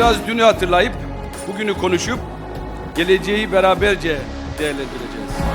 Biraz dünü hatırlayıp bugünü konuşup geleceği beraberce değerlendireceğiz.